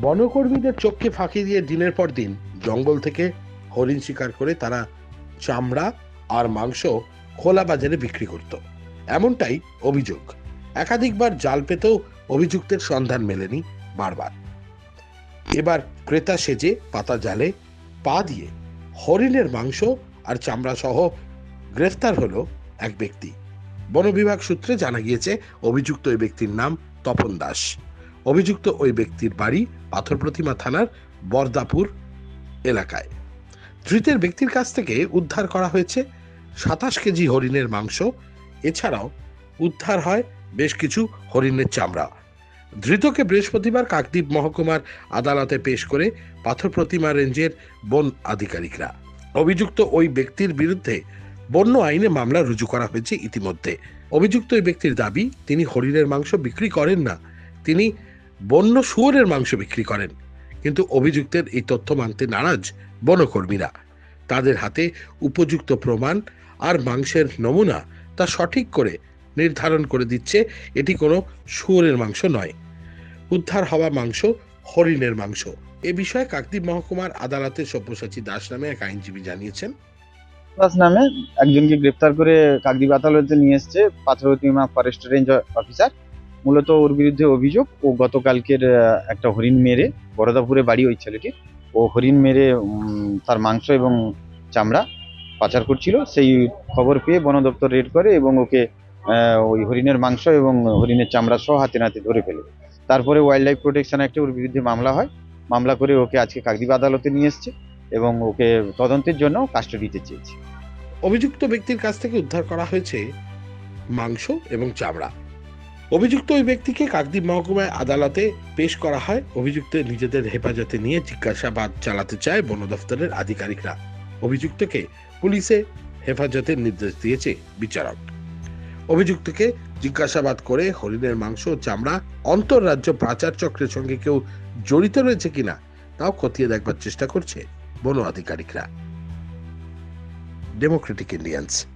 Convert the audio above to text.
বনকর্মীদের চোখকে ফাঁকি দিয়ে দিনের পর দিন জঙ্গল থেকে হরিণ শিকার করে তারা চামড়া আর মাংস খোলা বাজারে বিক্রি করত। এমনটাই অভিযোগ। একাধিকবার জাল পেতেও অভিযুক্তের সন্ধান মেলেনি বারবার। এবার ক্রেতা সেজে পাতা জালে পা দিয়ে হরিণের মাংস আর চামড়া সহ গ্রেফতার হলো এক ব্যক্তি। বন বিভাগ সূত্রে জানা গিয়েছে, অভিযুক্ত ওই ব্যক্তির নাম তপন দাস। অভিযুক্ত ওই ব্যক্তির বাড়ি পাথর প্রতিমা থানার বরদাপুর এলাকায়। ধৃতের ব্যক্তির কাছ থেকে উদ্ধার করা হয়েছে সাতাশ কেজি হরিণের মাংস। এছাড়াও উদ্ধার হয় বেশ কিছু হরিণের চামড়া। ধৃতকে বৃহস্পতিবার কাকদ্বীপ মহকুমার আদালতে পেশ করে পাথর প্রতিমা রেঞ্জের বন আধিকারিকরা। অভিযুক্ত ওই ব্যক্তির বিরুদ্ধে বন্য আইনে মামলা রুজু করা হয়েছে ইতিমধ্যে। অভিযুক্ত ওই ব্যক্তির দাবি, তিনি হরিণের মাংস বিক্রি করেন না। তিনি বন্য শুয়োরের মাংস বিক্রি করেন। কিন্তু অভিযুক্তের এই তথ্য মানতে নারাজ বনকর্মীরা। তাদের হাতে উপযুক্ত প্রমাণ আর মাংসের নমুনা তা সঠিক করে নির্ধারণ করে দিচ্ছে এটি কোনো শুয়োরের মাংস নয়। উদ্ধার হওয়া মাংস হরিণের মাংস। এ বিষয়ে কাকদ্বীপ মহকুমার আদালতে সব্যসাচী দাস নামে এক আইনজীবী জানিয়েছেন। দাস নামে একজনকে গ্রেপ্তার করে কাকদ্বীপ আদালতে নিয়ে এসছে পাথরতিমা ফরেস্ট রেঞ্জ অফিসার। মূলত ওর বিরুদ্ধে অভিযোগ। ও গতকালকের একটা হরিণ মেরে, বরদাপুরে বাড়ি ওই ছেলেটির ও হরিণ মেরে তার মাংস এবং চামড়া পাচার করছিল। সেই খবর পেয়ে বন দপ্তর রেড করে এবং ওকে ওই হরিণের মাংস এবং হরিণের চামড়া সহ হাতে নাতে ধরে ফেলে। তারপরে ওয়াইল্ড লাইফ প্রোটেকশন অ্যাক্টে ওর বিরুদ্ধে মামলা হয়। মামলা করে ওকে আজকে কাকদ্বীপ আদালতে নিয়ে এসছে এবং ওকে তদন্তের জন্য কাস্টডিতে চেয়েছে। অভিযুক্ত ব্যক্তির কাছ থেকে উদ্ধার করা হয়েছে মাংস এবং চামড়া। অভিযুক্ত ওই ব্যক্তিকে কাকদ্বীপ মহকুমায় আদালতে পেশ করা হয়। অভিযুক্ত নিজেদের হেফাজতে নিয়ে জিজ্ঞাসাবাদ চালাতে চায় বন দফতরের আধিকারিকরা। অভিযুক্তকে পুলিশে হেফাজতের নির্দেশ দিয়েছে বিচারক। অভিযুক্তকে জিজ্ঞাসাবাদ করে হরিণের মাংস চামড়া অন্তর্রাজ্য পাচার চক্রের সঙ্গে কেউ জড়িত রয়েছে কিনা তাও খতিয়ে দেখবার চেষ্টা করছে বন আধিকারিকরা। Democratic Indians